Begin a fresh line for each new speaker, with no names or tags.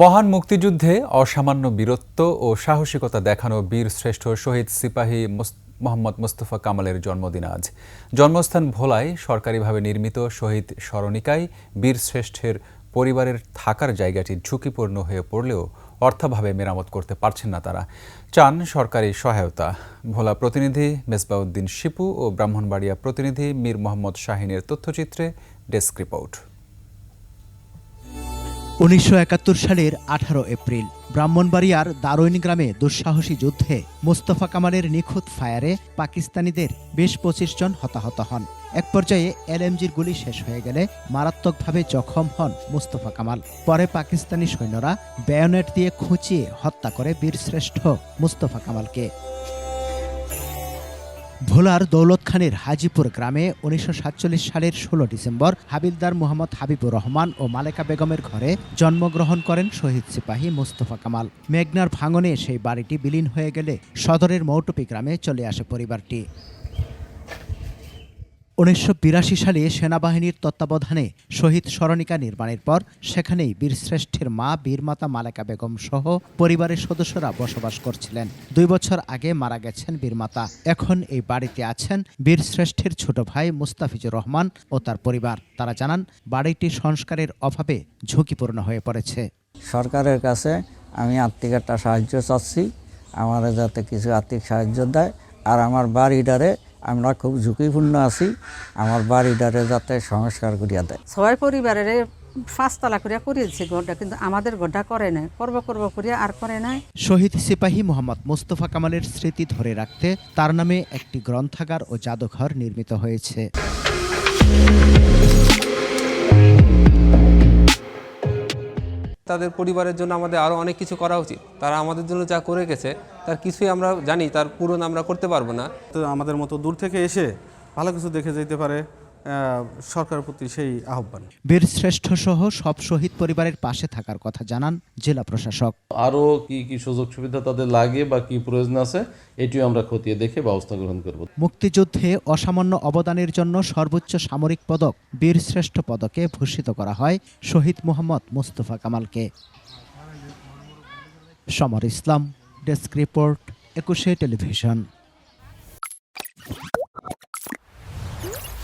মহান মুক্তিযুদ্ধে অসামান্য বীরত্ব ও সাহসিকতা দেখানো বীর শ্রেষ্ঠ শহীদ সিপাহী মোহাম্মদ মোস্তফা কামালের জন্মদিন আজ। জন্মস্থান ভোলায় সরকারিভাবে নির্মিত শহীদ স্মরণিকায় বীর শ্রেষ্ঠের পরিবারের থাকার জায়গাটি ঝুঁকিপূর্ণ হয়ে পড়লেও অর্থাভাবে মেরামত করতে পারছেন না তারা। চান সরকারি সহায়তা। ভোলা প্রতিনিধি মেসবাউদ্দিন শিপু ও ব্রাহ্মণবাড়িয়া প্রতিনিধি মীর মোহাম্মদ শাহিনের তথ্যচিত্রে ডেস্ক রিপোর্ট।
উনিশশো একাত্তর সালের আঠারো এপ্রিল, ব্রাহ্মণবাড়িয়ার দারৈন গ্রামে দুঃসাহসী যুদ্ধে মোস্তফা কামালের নিখুঁত ফায়ারে পাকিস্তানিদের বেশ পঁচিশ জন হতাহত হন। এক পর্যায়ে এলএমজির গুলি শেষ হয়ে গেলে মারাত্মকভাবে জখম হন মোস্তফা কামাল। পরে পাকিস্তানি সৈন্যরা ব্যায়নেট দিয়ে খুঁচিয়ে হত্যা করে বীরশ্রেষ্ঠ মোস্তফা কামালকে। ভোলার দৌলত খানের হাজিপুর গ্রামে উনিশশো সাতচল্লিশ সালের ষোলো ডিসেম্বর হাবিলদার মোহাম্মদ হাবিবুর রহমান ও মালেকা বেগমের ঘরে জন্মগ্রহণ করেন শহীদ সিপাহী মোস্তফা কামাল। মেঘনার ভাঙনে সেই বাড়িটি বিলীন হয়ে গেলে সদরের মৌটুপি গ্রামে চলে আসে পরিবারটি। উনিশশো বিরাশি সালে সেনাবাহিনীর তত্ত্বাবধানে শহীদ স্মরণিকা নির্মাণের পর সেখানেই বীরশ্রেষ্ঠের মা বীরমাতা মালেকা বেগম সহ পরিবারের সদস্যরা বসবাস করছিলেন। দুই বছর আগে মারা গেছেন বীরমাতা। এখন এই বাড়িতে আছেন বীরশ্রেষ্ঠের ছোট ভাই মুস্তাফিজুর রহমান ও তার পরিবার। তারা জানান, বাড়িটি সংস্কারের অভাবে ঝুঁকিপূর্ণ হয়ে পড়েছে।
সরকারের কাছে আমি আর্থিক একটা সাহায্য চাচ্ছি। আমার যাতে কিছু আর্থিক সাহায্য দেয়। আর আমার বাড়িটারে আমরা খুব ঝুঁকিপূর্ণ আছি। আমার বাড়িটারে যাতে সংস্কার করিয়া দেয়।
সবাই পরিবারের পাঁচতলা করিয়া করিয়েছে ঘরটা কিন্তু আমাদের ঘরটা করে নাই। করব করব করিয়া আর করে নাই।
শহীদ সিপাহী মোহাম্মদ মোস্তফা কামালের স্মৃতি ধরে রাখতে তার নামে একটি গ্রন্থাগার ও জাদুঘর নির্মিত হয়েছে।
তাদের পরিবারের জন্য আমাদের আরও অনেক কিছু করা উচিত। তারা আমাদের জন্য যা করে গেছে, তার কিছুই আমরা জানি, তার পূরণ আমরা করতে পারব না।
তো আমাদের মতো দূর থেকে এসে ভালো কিছু দেখে যেতে পারে। আহ, সরকারের প্রতি সেই আহ্বান।
বীরশ্রেষ্ঠ সহ সব শহীদ পরিবারের পাশে থাকার কথা জানান জেলা প্রশাসক।
আরও কি কি সুযোগ সুবিধা তাদের লাগে বা কি প্রয়োজন আছে এটিও আমরা খতিয়ে দেখে ব্যবস্থা গ্রহণ করব।
মুক্তিযুদ্ধে অসামান্য অবদানের জন্য সর্বোচ্চ সামরিক পদক বীরশ্রেষ্ঠ পদকে ভূষিত করা হয় শহীদ মোহাম্মদ মোস্তফা কামালকে। Samar Islam desk report Ekushey television.